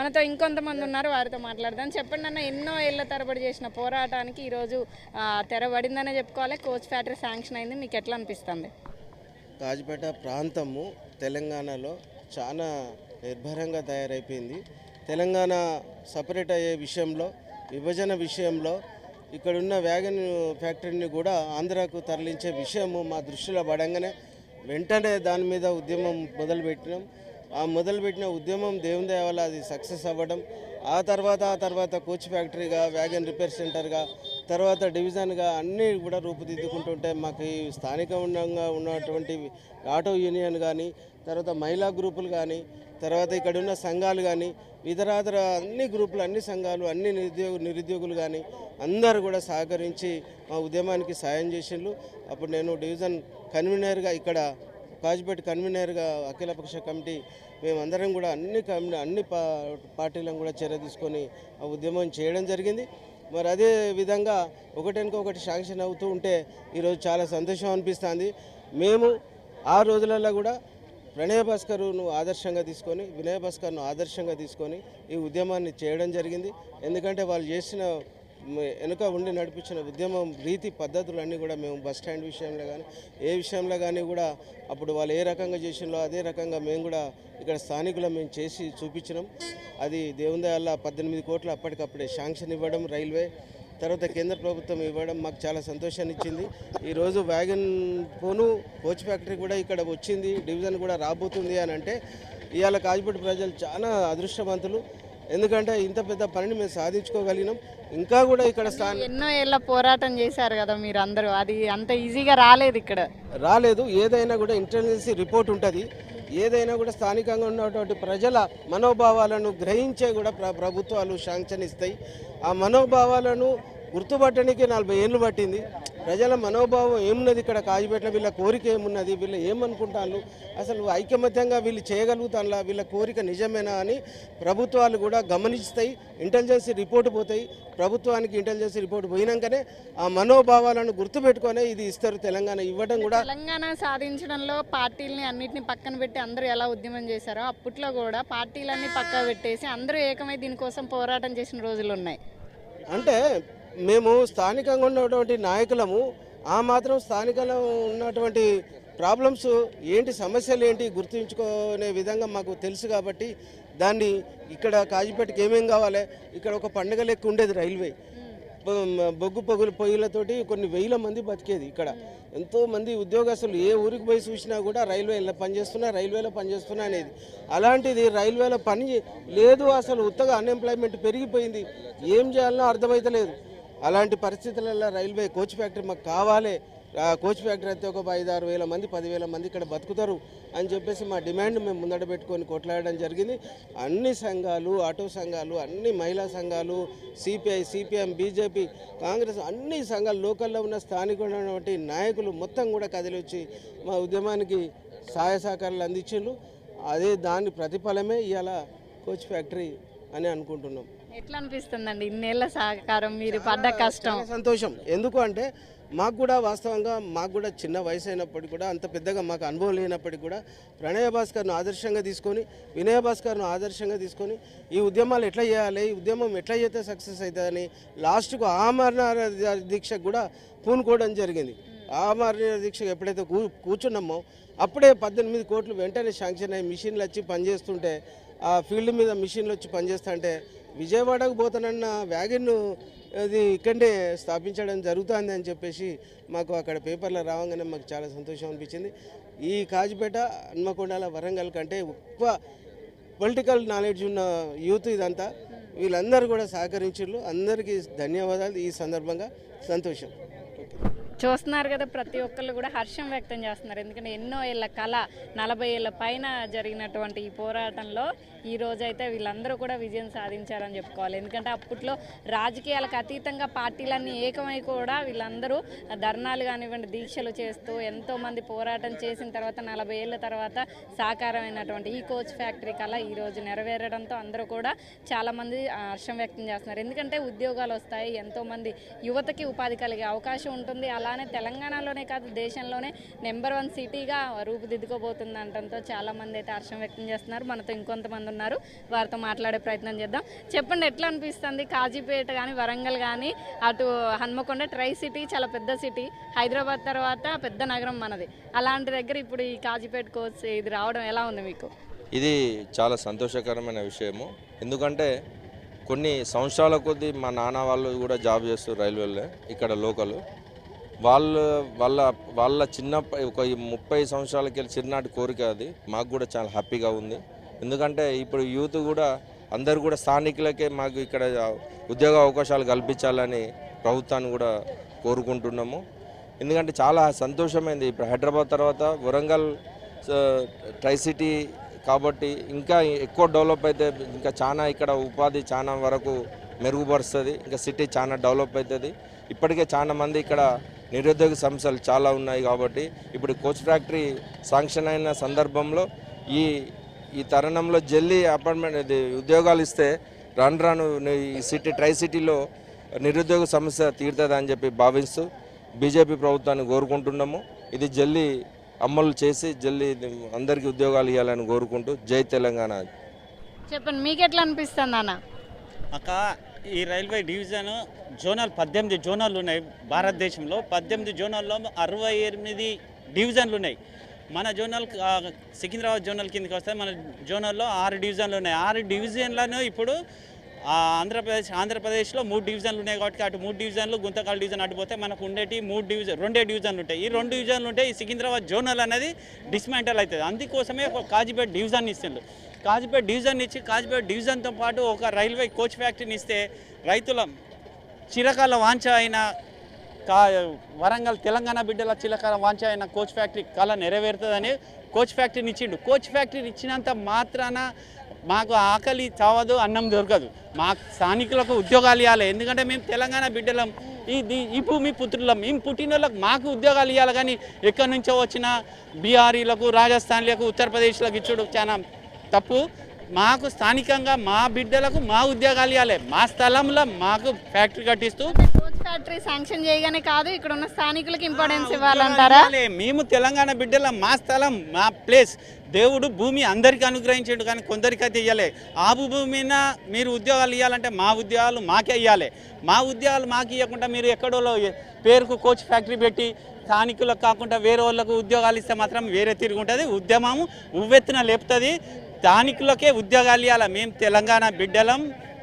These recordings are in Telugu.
మనతో ఇంకొంతమంది ఉన్నారు వారితో మాట్లాడదాం. చెప్పండి అన్న ఎన్నో ఏళ్ళ తరబడి చేసిన పోరాటానికి ఈరోజు తెరబడిందనే చెప్పుకోవాలి. కోచ్ ఫ్యాక్టరీ శాంక్షన్ అయింది. మీకు ఎట్లా అనిపిస్తుంది? కాజిపేట ప్రాంతము తెలంగాణలో చాలా నిర్భరంగా తయారైపోయింది. తెలంగాణ సపరేట్ అయ్యే విషయంలో విభజన విషయంలో ఇక్కడున్న వ్యాగన్ ఫ్యాక్టరీని కూడా ఆంధ్రాకు తరలించే విషయము మా దృష్టిలో పడంగానే వెంటనే దాని మీద ఉద్యమం మొదలుపెట్టినాం. ఆ మొదలుపెట్టిన ఉద్యమం దేవుని దేవాల అది సక్సెస్ అవ్వడం ఆ తర్వాత ఆ తర్వాత కోచ్ ఫ్యాక్టరీగా వ్యాగన్ రిపేర్ సెంటర్గా తర్వాత డివిజన్గా అన్నీ కూడా రూపుదిద్దుకుంటుంటే మాకు ఈ స్థానికంగా ఉన్నటువంటి ఆటో యూనియన్ కానీ తర్వాత మహిళా గ్రూపులు కానీ తర్వాత ఇక్కడ ఉన్న సంఘాలు కానీ ఇతరాతర అన్ని గ్రూపులు అన్ని సంఘాలు అన్ని నిరుద్యోగ నిరుద్యోగులు కానీ అందరూ కూడా సహకరించి మా ఉద్యమానికి సాయం చేసిండ్రు. అప్పుడు నేను డివిజన్ కన్వీనర్గా ఇక్కడ కాజిపేట కన్వీనర్గా అఖిలపక్ష కమిటీ మేమందరం కూడా అన్ని కమిటీ అన్ని పా పార్టీలను కూడా చర్య తీసుకొని ఆ ఉద్యమం చేయడం జరిగింది. మరి అదే విధంగా ఒకటెనుక ఒకటి శాంక్షన్ అవుతూ ఉంటే ఈరోజు చాలా సంతోషం అనిపిస్తుంది. మేము ఆ రోజులలో కూడా ప్రణయ భాస్కర్ను ఆదర్శంగా తీసుకొని వినయ భాస్కర్ను ఆదర్శంగా తీసుకొని ఈ ఉద్యమాన్ని చేయడం జరిగింది. ఎందుకంటే వాళ్ళు చేసిన వెనుక ఉండి నడిపించిన ఉద్యమం రీతి పద్ధతులు అన్నీ కూడా మేము బస్ స్టాండ్ విషయంలో కానీ ఏ విషయంలో కానీ కూడా అప్పుడు వాళ్ళు ఏ రకంగా చేసినో అదే రకంగా మేము కూడా ఇక్కడ స్థానికులు మేము చేసి చూపించినాం. అది దేవుని పద్దెనిమిది కోట్లు అప్పటికప్పుడే శాంక్షన్ ఇవ్వడం రైల్వే తర్వాత కేంద్ర ప్రభుత్వం ఇవ్వడం మాకు చాలా సంతోషాన్ని ఇచ్చింది. ఈరోజు వ్యాగన్ పోను కోచ్ ఫ్యాక్టరీ కూడా ఇక్కడ వచ్చింది డివిజన్ కూడా రాబోతుంది అని అంటే ఇవాళ కాజిపేట ప్రజలు చాలా అదృష్టవంతులు. ఎందుకంటే ఇంత పెద్ద పనిని మేము సాధించుకోగలిగినాం. ఇంకా కూడా ఇక్కడ స్థానం ఎన్నో ఏళ్ళ పోరాటం చేశారు కదా మీరు అందరూ అది అంత ఈజీగా రాలేదు ఇక్కడ. రాలేదు. ఏదైనా కూడా ఇంటెలిజెన్సీ రిపోర్ట్ ఉంటుంది. ఏదైనా కూడా స్థానికంగా ఉన్నటువంటి ప్రజల మనోభావాలను గ్రహించే కూడా ప్ర ప్రభుత్వాలు శాంక్షన్ ఇస్తాయి. ఆ మనోభావాలను గుర్తుపట్టడానికి నలభై ఏళ్ళు పట్టింది. ప్రజల మనోభావం ఏమున్నది ఇక్కడ కాజిపేటలో? వీళ్ళ కోరిక ఏమున్నది? వీళ్ళు ఏమనుకుంటాను అసలు ఐకమత్యంగా వీళ్ళు చేయగలుగుతానులా? వీళ్ళ కోరిక నిజమేనా అని ప్రభుత్వాలు కూడా గమనిస్తాయి ఇంటెలిజెన్స్ రిపోర్ట్ పోతాయి. ప్రభుత్వానికి ఇంటెలిజెన్స్ రిపోర్ట్ పోయినాకనే ఆ మనోభావాలను గుర్తుపెట్టుకొని ఇది ఇస్తారు తెలంగాణ. ఇవ్వడం కూడా తెలంగాణ సాధించడంలో పార్టీలని అన్నిటిని పక్కన పెట్టి అందరూ ఎలా ఉద్యమం చేశారో అప్పట్లో కూడా పార్టీలన్నీ పక్క పెట్టేసి అందరూ ఏకమై దీనికోసం పోరాటం చేసిన రోజులు ఉన్నాయి. అంటే మేము స్థానికంగా ఉన్నటువంటి నాయకులము ఆ మాత్రం స్థానికంలో ఉన్నటువంటి ప్రాబ్లమ్స్ ఏంటి సమస్యలు ఏంటి గుర్తుంచుకునే విధంగా మాకు తెలుసు కాబట్టి దాన్ని ఇక్కడ కాజీపేటకి ఏమేం కావాలి ఇక్కడ ఒక పండుగ లెక్క ఉండేది రైల్వే. బొగ్గు పొగులు పొయ్యిలతోటి కొన్ని వేల మంది బతికేది ఇక్కడ. ఎంతో మంది ఉద్యోగస్తులు ఏ ఊరికి పోయి చూసినా కూడా రైల్వేలో పనిచేస్తున్నా రైల్వేలో పనిచేస్తున్నా అనేది. అలాంటిది రైల్వేలో పని లేదు అసలు ఉత్తగా అన్ఎంప్లాయ్మెంట్ పెరిగిపోయింది. ఏం చేయాలనో అర్థమైతలేదు. అలాంటి పరిస్థితులలో రైల్వే కోచ్ ఫ్యాక్టరీ మాకు కావాలి. కోచ్ ఫ్యాక్టరీ అయితే ఒక ఐదు ఆరు వేల మంది పదివేల మంది ఇక్కడ బతుకుతారు అని చెప్పేసి మా డిమాండ్ మేము ముందట పెట్టుకొని కొట్లాడడం జరిగింది. అన్ని సంఘాలు ఆటో సంఘాలు అన్ని మహిళా సంఘాలు సిపిఐ సిపిఎం బీజేపీ కాంగ్రెస్ అన్ని సంఘాలు లోకల్లో ఉన్న స్థానికులైనటువంటి నాయకులు మొత్తం కూడా కదిలిచ్చి మా ఉద్యమానికి సహాయ సహకారాలు అందించిండ్రు. అదే దాని ప్రతిఫలమే ఇవాళ కోచ్ ఫ్యాక్టరీ అని అనుకుంటున్నాం. ఎట్లా అనిపిస్తుందండి? ఇన్నేళ్ళ సహకారం మీరు పడ్డ కష్టం. సంతోషం. ఎందుకు అంటే మాకు కూడా వాస్తవంగా మాకు కూడా చిన్న వయసు అయినప్పటికీ కూడా అంత పెద్దగా మాకు అనుభవం లేనప్పటికీ కూడా ప్రణయ భాస్కర్ను ఆదర్శంగా తీసుకొని వినయ భాస్కర్ను ఆదర్శంగా తీసుకొని ఈ ఉద్యమాలు ఎట్లా చేయాలి ఈ ఉద్యమం ఎట్లా చేస్తే సక్సెస్ అవుతుందని లాస్ట్కు ఆమరణ దీక్షకు కూడా పూనుకోవడం జరిగింది. ఆమరణ దీక్షకు ఎప్పుడైతే కూ కూర్చున్నామో అప్పుడే పద్దెనిమిది కోట్లు వెంటనే శాంక్షన్ అయ్యి మిషన్లు వచ్చి పనిచేస్తుంటే ఆ ఫీల్డ్ మీద మిషన్లు వచ్చి పనిచేస్తుంటే విజయవాడకు పోతానన్న వ్యాగన్ను అది ఇక్కడే స్థాపించడం జరుగుతుంది అని చెప్పేసి మాకు అక్కడ పేపర్లో రావంగానే మాకు చాలా సంతోషం అనిపించింది. ఈ కాజిపేట హన్మకొండల వరంగల్ కంటే ఎక్కువ పొలిటికల్ నాలెడ్జ్ ఉన్న యూత్ ఇదంతా. వీళ్ళందరూ కూడా సహకరించారు అందరికీ ధన్యవాదాలు. ఈ సందర్భంగా సంతోషం. చూస్తున్నారు కదా ప్రతి ఒక్కళ్ళు కూడా హర్షం వ్యక్తం చేస్తున్నారు. ఎందుకంటే ఎన్నో ఏళ్ళ కళ నలభై ఏళ్ళ పైన జరిగినటువంటి ఈ పోరాటంలో ఈ రోజు అయితే వీళ్ళందరూ కూడా విజయం సాధించారని చెప్పుకోవాలి. ఎందుకంటే అప్పట్లో రాజకీయాలకు అతీతంగా పార్టీలన్నీ ఏకమై కూడా వీళ్ళందరూ ధర్నాలు కానివ్వండి దీక్షలు చేస్తూ ఎంతో మంది పోరాటం చేసిన తర్వాత నలభై ఏళ్ళ తర్వాత సాకారమైనటువంటి ఈ కోచ్ ఫ్యాక్టరీ కళ ఈ రోజు నెరవేరడంతో అందరూ కూడా చాలామంది హర్షం వ్యక్తం చేస్తున్నారు. ఎందుకంటే ఉద్యోగాలు వస్తాయి ఎంతోమంది యువతకి ఉపాధి కలిగే అవకాశం ఉంటుంది. అలానే తెలంగాణలోనే కాదు దేశంలోనే నెంబర్ వన్ సిటీగా రూపుదిద్దుకోబోతుంది అనడంతో చాలామంది అయితే హర్షం వ్యక్తం చేస్తున్నారు. మనతో ఇంకొంతమంది ఉన్నారు. వారితో మాట్లాడే ప్రయత్నం చేద్దాం. చెప్పండి ఎట్లా అనిపిస్తుంది? కాజీపేట కానీ వరంగల్ కానీ అటు హన్మకొండ ట్రై సిటీ చాలా పెద్ద సిటీ హైదరాబాద్ తర్వాత పెద్ద నగరం మనది. అలాంటి దగ్గర ఇప్పుడు ఈ కాజీపేట కోచ్ ఇది రావడం ఎలా ఉంది మీకు? ఇది చాలా సంతోషకరమైన విషయము. ఎందుకంటే కొన్ని సంవత్సరాల కొద్దీ మా నాన్న వాళ్ళు కూడా జాబ్ చేస్తారు రైల్వేలో ఇక్కడ లోకల్. వాళ్ళు వాళ్ళ వాళ్ళ చిన్న ఒక ముప్పై సంవత్సరాలకి వెళ్ళి చిన్ననాటి కోరిక అది. మాకు కూడా చాలా హ్యాపీగా ఉంది. ఎందుకంటే ఇప్పుడు యూత్ కూడా అందరు కూడా స్థానికులకే మాకు ఇక్కడ ఉద్యోగ అవకాశాలు కల్పించాలని ప్రభుత్వాన్ని కూడా కోరుకుంటున్నాము. ఎందుకంటే చాలా సంతోషమైంది ఇప్పుడు హైదరాబాద్ తర్వాత వరంగల్ ట్రై సిటీ కాబట్టి ఇంకా ఎక్కువ డెవలప్ అయితే ఇంకా చాలా ఇక్కడ ఉపాధి చాలా వరకు మెరుగుపరుస్తుంది. ఇంకా సిటీ చాలా డెవలప్ అవుతుంది ఇప్పటికే చాలా మంది ఇక్కడ నిరుద్యోగ సమస్యలు చాలా ఉన్నాయి కాబట్టి ఇప్పుడు కోచ్ ఫ్యాక్టరీ శాంక్షన్ అయిన సందర్భంలో ఈ ఈ తరుణంలో జల్దీ అపార్ట్మెంట్ ఇది ఉద్యోగాలు ఇస్తే రాను రాను ఈ సిటీ ట్రై సిటీలో నిరుద్యోగ సమస్య తీరుతుంది అని చెప్పి భావిస్తూ బీజేపీ ప్రభుత్వాన్ని కోరుకుంటున్నాము. ఇది జల్దీ అమలు చేసి ఇది అందరికీ ఉద్యోగాలు ఇవ్వాలని కోరుకుంటూ జై తెలంగాణ. చెప్పండి మీకు ఎట్లా అనిపిస్తుంది అన్న? అక్క ఈ రైల్వే డివిజన్ జోనల్ పద్దెనిమిది జోనల్ ఉన్నాయి. భారతదేశంలో పద్దెనిమిది జోనల్లో అరవై ఎనిమిది డివిజన్లు ఉన్నాయి. మన జోనల్ సికింద్రాబాద్ జోనల్ కిందకి వస్తే మన జోనల్లో ఆరు డివిజన్లు ఉన్నాయి. ఆరు డివిజన్లను ఇప్పుడు ఆంధ్రప్రదేశ్ ఆంధ్రప్రదేశ్లో మూడు డివిజన్లు ఉన్నాయి కాబట్టి అటు మూడు డివిజన్లు గుంతకాల డివిజన్ అటు పోతే మనకు ఉండేటి మూడు డివిజన్ రెండే డివిజన్లు ఉంటాయి. ఈ రెండు డివిజన్లు ఉంటే ఈ సికింద్రాబాద్ జోనల్ అనేది డిస్మాంటల్ అవుతుంది. అందుకోసమే ఒక కాజీపేట డివిజన్ ఇస్తుండ్రు. కాజీపేట డివిజన్ ఇచ్చి కాజీపేట డివిజన్తో పాటు ఒక రైల్వే కోచ్ ఫ్యాక్టరీని ఇస్తే రైతుల చిరకాల వాంఛ అయిన కా వరంగల్ తెలంగాణ బిడ్డల చిలకర వాంఛ అయిన కోచ్ ఫ్యాక్టరీ కళ నెరవేరుతుందని కోచ్ ఫ్యాక్టరీని ఇచ్చిండు. కోచ్ ఫ్యాక్టరీని ఇచ్చినంత మాత్రాన మాకు ఆకలి చావదు అన్నం దొరకదు. మా స్థానికులకు ఉద్యోగాలు ఇవ్వాలి ఎందుకంటే మేము తెలంగాణ బిడ్డలం. ఈ దీ- ఈ భూమి పుత్రులం. మేము పుట్టిన వాళ్ళకి మాకు ఉద్యోగాలు ఇవ్వాలి కానీ ఎక్కడి నుంచో వచ్చిన బీహారీలకు రాజస్థాన్లకు ఉత్తరప్రదేశ్లకు ఇచ్చుడు చాలా తప్పు. మాకు స్థానికంగా మా బిడ్డలకు మా ఉద్యోగాలు ఇవ్వాలి మా స్థలంలో మాకు ఫ్యాక్టరీ కట్టిస్తూ ఫ్యాక్టరీ శాంక్షన్ చేయగానే కాదు ఇక్కడ ఉన్న స్థానికులకి ఇంపార్టెన్స్ ఇవ్వాలంటారా? ఇవ్వాలి. మేము తెలంగాణ బిడ్డల మా స్థలం మా ప్లేస్ దేవుడు భూమి అందరికీ అనుగ్రహించాడు కానీ కొందరికైతే ఇవ్వలే ఆ భూమి మీద మీరు ఉద్యోగాలు ఇవ్వాలంటే మా ఉద్యోగాలు మాకే ఇవ్వాలి మా ఉద్యోగాలు మాకు ఇవ్వకుండా మీరు ఎక్కడో పేరుకు కోచ్ ఫ్యాక్టరీ పెట్టి స్థానికులకు కాకుండా వేరే వాళ్ళకు ఉద్యోగాలు ఇస్తే మాత్రం వేరే తిరుగుంటుంది ఉద్యమం ఉవ్వెత్తున లేపుతుంది. స్థానికులకే ఉద్యోగాలు ఇవ్వాలి మేము తెలంగాణ బిడ్డలం.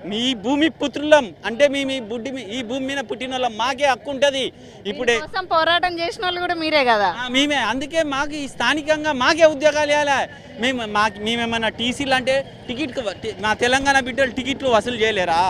మీ భూమి పుత్రులం అంటే మేము ఈ బుడ్డి మీ- ఈ భూమి మీద పుట్టిన వాళ్ళం మాకే హక్కు ఉంటుంది. ఇప్పుడే పోరాటం చేసిన వాళ్ళు కూడా మీరే కదా? మేమే. అందుకే మాకు ఈ స్థానికంగా మాకే ఉద్యోగాలు ఇవ్వాలి? మేము మాకు మేమేమన్నా టీసీలు అంటే టికెట్ మా తెలంగాణ బిడ్డలు టికెట్లు వసూలు చేయలేరా?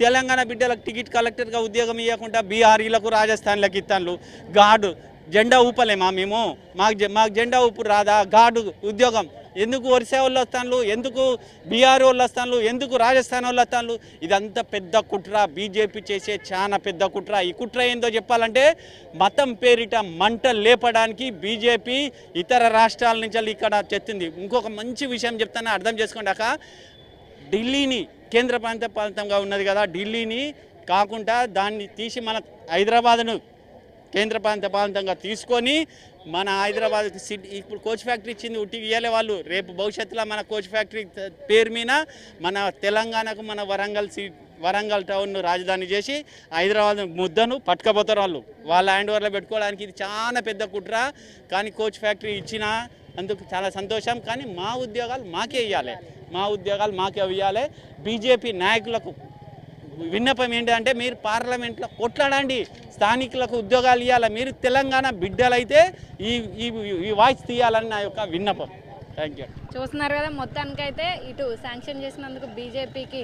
తెలంగాణ బిడ్డలకు టికెట్ కలెక్టర్గా ఉద్యోగం ఇవ్వకుండా బీహారీలకు రాజస్థాన్లకు ఇస్తాను గార్డు జెండా ఊపలేమా మేము? మాకు జె- మాకు జెండా ఊపు రాదా? గాడు ఉద్యోగం. ఎందుకు ఒరిస్సా వాళ్ళు వస్తాను ఎందుకు బీహార్ వాళ్ళు వస్తాను ఎందుకు రాజస్థాన్ వాళ్ళు వస్తాను ఇదంతా పెద్ద కుట్ర. బీజేపీ చేసే చాలా పెద్ద కుట్ర. ఈ కుట్ర ఏందో చెప్పాలంటే మతం పేరిట మంట లేపడానికి బీజేపీ ఇతర రాష్ట్రాల నుంచి ఇక్కడ చెత్తింది ఇంకొక మంచి విషయం చెప్తాను అర్థం చేసుకోండాక. ఢిల్లీని కేంద్ర ప్రాంత ప్రాంతంగా ఉన్నది కదా. ఢిల్లీని కాకుండా దాన్ని తీసి మన హైదరాబాద్ను కేంద్ర ప్రాంత ప్రాంతంగా తీసుకొని మన హైదరాబాద్ సిటీ ఇప్పుడు కోచ్ ఫ్యాక్టరీ ఇచ్చింది ఉట్టి ఇయ్యలే వాళ్ళు. రేపు భవిష్యత్తులో మన కోచ్ ఫ్యాక్టరీ పేరు మీద మన తెలంగాణకు మన వరంగల్ సీ వరంగల్ టౌన్ను రాజధాని చేసి హైదరాబాద్ ముద్దను పట్టుకపోతారు వాళ్ళు. వాళ్ళ హ్యాండ్ ఓవర్లో పెట్టుకోవడానికి ఇది చాలా పెద్ద కుట్ర. కానీ కోచ్ ఫ్యాక్టరీ ఇచ్చిన అందుకు చాలా సంతోషం. కానీ మా ఉద్యోగాలు మాకే ఇవ్వాలి మా ఉద్యోగాలు మాకే ఇవ్వాలి బీజేపీ నాయకులకు విన్నపం ఏంటంటే మీరు పార్లమెంట్లో కొట్లాడండి స్థానికులకు ఉద్యోగాలు ఇవ్వాలి మీరు తెలంగాణ బిడ్డలైతే ఈ ఈ వాయిస్ తీయాలని నా యొక్క విన్నపం. థ్యాంక్ యూ చూస్తున్నారు కదా మొత్తానికైతే ఇటు శాంక్షన్ చేసినందుకు బీజేపీకి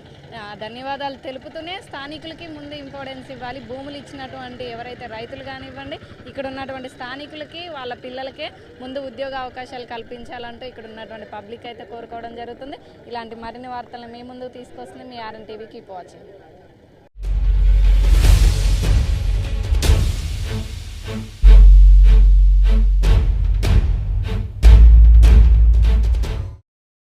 ధన్యవాదాలు తెలుపుతూనే స్థానికులకి ముందు ఇంపార్టెన్స్ ఇవ్వాలి. భూములు ఇచ్చినటువంటి ఎవరైతే రైతులు కానివ్వండి ఇక్కడ ఉన్నటువంటి స్థానికులకి వాళ్ళ పిల్లలకే ముందు ఉద్యోగ అవకాశాలు కల్పించాలంటూ ఇక్కడ ఉన్నటువంటి పబ్లిక్ అయితే కోరుకోవడం జరుగుతుంది. ఇలాంటి మరిన్ని వార్తలను మీ ముందుకు తీసుకొస్తుంది మీ ఆర్ఎన్ టీవీకి వాచింగ్